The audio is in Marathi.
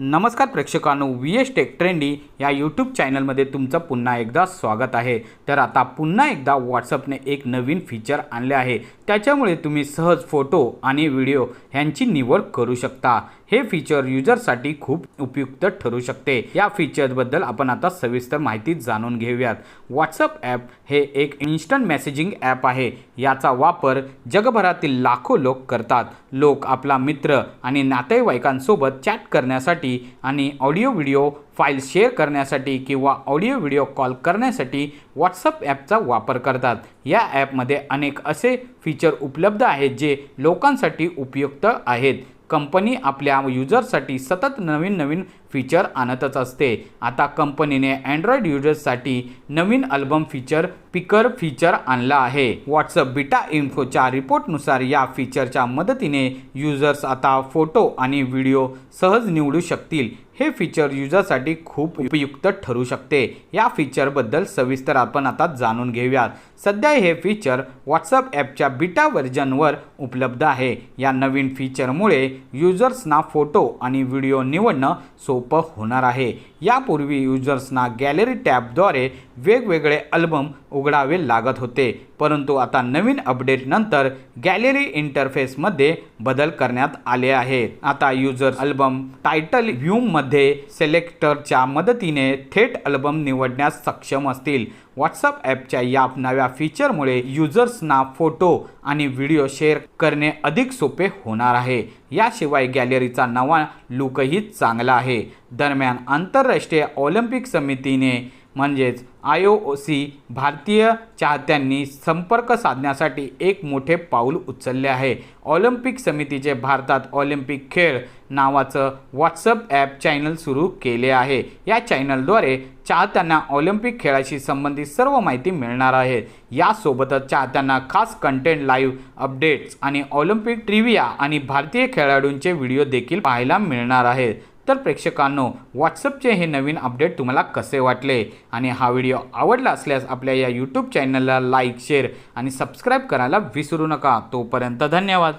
नमस्कार प्रेक्षकांनो व्ही एस टेक ट्रेंडी या यूट्यूब चॅनलमध्ये तुमचं पुन्हा एकदा स्वागत आहे. तर आता पुन्हा एकदा व्हॉट्सअपने एक नवीन फीचर आणले आहे. त्याच्यामुळे तुम्ही सहज फोटो आणि व्हिडिओ ह्यांची निवड करू शकता. हे फीचर युजरसाठी खूप उपयुक्त ठरू शकते. या फीचरबद्दल आपण आता सविस्तर माहिती जाणून घेऊयात. व्हॉट्सअप ॲप हे एक इन्स्टंट मेसेजिंग ॲप आहे. याचा वापर जगभरातील लाखो लोक करतात. लोक आपला मित्र आणि नातेवाईकांसोबत चॅट करण्यासाठी आणि ऑडिओ व्हिडिओ फाईल शेअर करण्यासाठी किंवा ऑडिओ व्हिडिओ कॉल करण्यासाठी व्हॉट्सअप ॲपचा वापर करतात. या ॲपमध्ये अनेक असे फीचर उपलब्ध आहेत जे लोकांसाठी उपयुक्त आहेत. कंपनी आपल्या युजर्ससाठी सतत नवीन नवीन फीचर आणतच असते. आता कंपनीने अँड्रॉइड युजर्ससाठी नवीन अल्बम फीचर पिकर फीचर आणला आहे. व्हॉट्सअप बिटा इन्फोच्या रिपोर्टनुसार या फीचरच्या मदतीने युजर्स आता फोटो आणि व्हिडिओ सहज निवडू शकतील. हे फीचर युजरसाठी खूप उपयुक्त ठरू शकते. या फीचरबद्दल सविस्तर आपण आता जाणून घेऊयात. सध्या हे फीचर व्हॉट्सअप ॲपच्या बिटा व्हर्जनवर उपलब्ध आहे. या नवीन फीचरमुळे युजर्सना फोटो आणि व्हिडिओ निवडणं सोपं होणार आहे. यापूर्वी युजर्सना गॅलरी टॅबद्वारे वेगवेगळे अल्बम उघडावे लागत होते परंतु आता नवीन अपडेटनंतर गॅलरी इंटरफेसमध्ये बदल करण्यात आले आहेत. आता युजर अल्बम टायटल व्ह्यूमध्ये सिलेक्टरच्या मदतीने थेट अल्बम निवडण्यास सक्षम असतील. व्हॉट्सअप ॲपच्या या नव्या फीचरमुळे युजर्सना फोटो आणि व्हिडिओ शेअर करणे अधिक सोपे होणार आहे. याशिवाय गॅलरीचा नवा लुकही चांगला आहे. दरम्यान आंतरराष्ट्रीय ऑलिम्पिक समितीने म्हणजेच आय ओ सी भारतीय चाहत्यांनी संपर्क साधण्यासाठी एक मोठे पाऊल उचलले आहे. ऑलिम्पिक समितीचे भारतात ऑलिम्पिक खेळ नावाचं व्हॉट्सअप ॲप चॅनल सुरू केले आहे. या चॅनलद्वारे चाहत्यांना ऑलिम्पिक खेळाशी संबंधित सर्व माहिती मिळणार आहे. यासोबतच चाहत्यांना खास कंटेंट लाईव्ह अपडेट्स आणि ऑलिम्पिक ट्रिविया आणि भारतीय खेळाडूंचे व्हिडिओ देखील पाहायला मिळणार आहेत. तर प्रेक्षकांनो व्हॉट्सअपचे हे नवीन अपडेट तुम्हाला कसे वाटले? आणि हा व्हिडिओ आवडला असल्यास आपल्या या यूट्यूब चॅनलला लाईक शेअर आणि सबस्क्राईब करायला विसरू नका. तोपर्यंत धन्यवाद.